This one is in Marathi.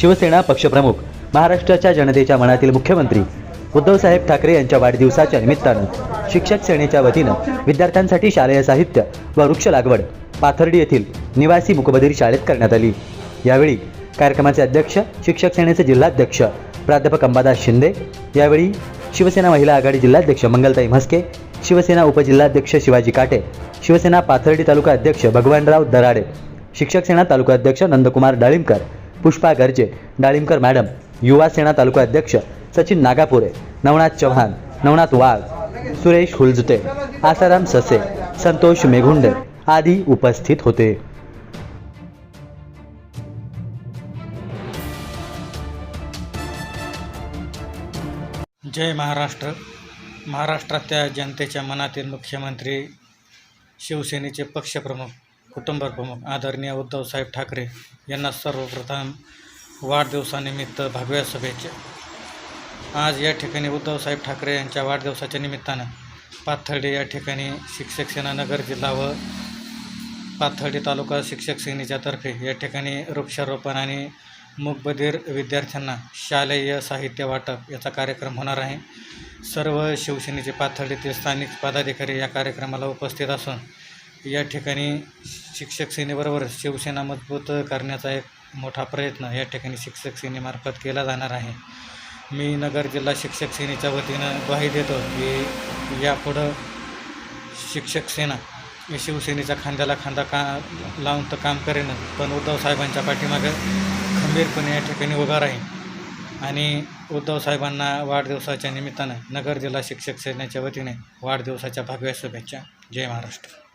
शिवसेना पक्षप्रमुख महाराष्ट्राच्या जनतेच्या मनातील मुख्यमंत्री उद्धवसाहेब ठाकरे यांच्या वाढदिवसाच्या निमित्तानं शिक्षक सेनेच्या वतीनं विद्यार्थ्यांसाठी शालेय साहित्य व वृक्ष लागवड पाथर्डी येथील निवासी मुकबधीर शाळेत करण्यात आली. यावेळी कार्यक्रमाचे अध्यक्ष शिक्षक सेनेचे जिल्हाध्यक्ष प्राध्यापक अंबादास शिंदे यावेळी शिवसेना महिला आघाडी जिल्हाध्यक्ष मंगलताई म्हस्के शिवसेना उपजिल्हाध्यक्ष शिवाजी काटे शिवसेना पाथर्डी तालुका अध्यक्ष भगवानराव दराडे शिक्षक सेना तालुका अध्यक्ष नंदकुमार डाळिंबकर पुष्पा गर्जे डाळिंबकर मॅडम युवा सेना तालुका अध्यक्ष सचिन नागापुरे नवनाथ चव्हाण नवनाथ वाघ सुरेश हुलजुते आसाराम ससे संतोष मेघुंडे आदी उपस्थित होते. जय महाराष्ट्र. महाराष्ट्रातल्या जनतेच्या मनातील मुख्यमंत्री शिवसेनेचे पक्षप्रमुख कुटुंबप्रमुख आदरणीय उद्धवसाहेब ठाकरे यांना सर्वप्रथम वाढदिवसानिमित्त भगव्या शुभेच्छा. आज या ठिकाणी उद्धवसाहेब ठाकरे यांच्या वाढदिवसाच्या निमित्तानं पाथर्डी या ठिकाणी शिक्षक सेना नगर जिल्हा व पाथर्डी तालुका शिक्षक सेनेच्यातर्फे या ठिकाणी वृक्षारोपण आणि मुकबधीर विद्यार्थ्यांना शालेय साहित्य वाटप याचा कार्यक्रम होणार आहे. सर्व शिवसेनेचे पाथर्डीतील स्थानिक पदाधिकारी या कार्यक्रमाला उपस्थित असून या ठिकाणी शिक्षक सेनेबरोबर शिवसेना मजबूत करण्याचा एक मोठा प्रयत्न या ठिकाणी शिक्षक सेनेमार्फत केला जाणार आहे. मी नगर जिल्हा शिक्षक सेनेच्या वतीनं ग्वाही देतो की यापुढं शिक्षक सेना शिवसेनेच्या खांद्याला खांदा का लावून तर काम करेन पण उद्धव साहेबांच्या पाठीमागं खंबीरपणे या ठिकाणी उभा राहील आणि उद्धव साहेबांना वाढदिवसाच्या निमित्तानं नगर जिल्हा शिक्षक सेनेच्या वतीने वाढदिवसाच्या भव्य शुभेच्छा. जय महाराष्ट्र.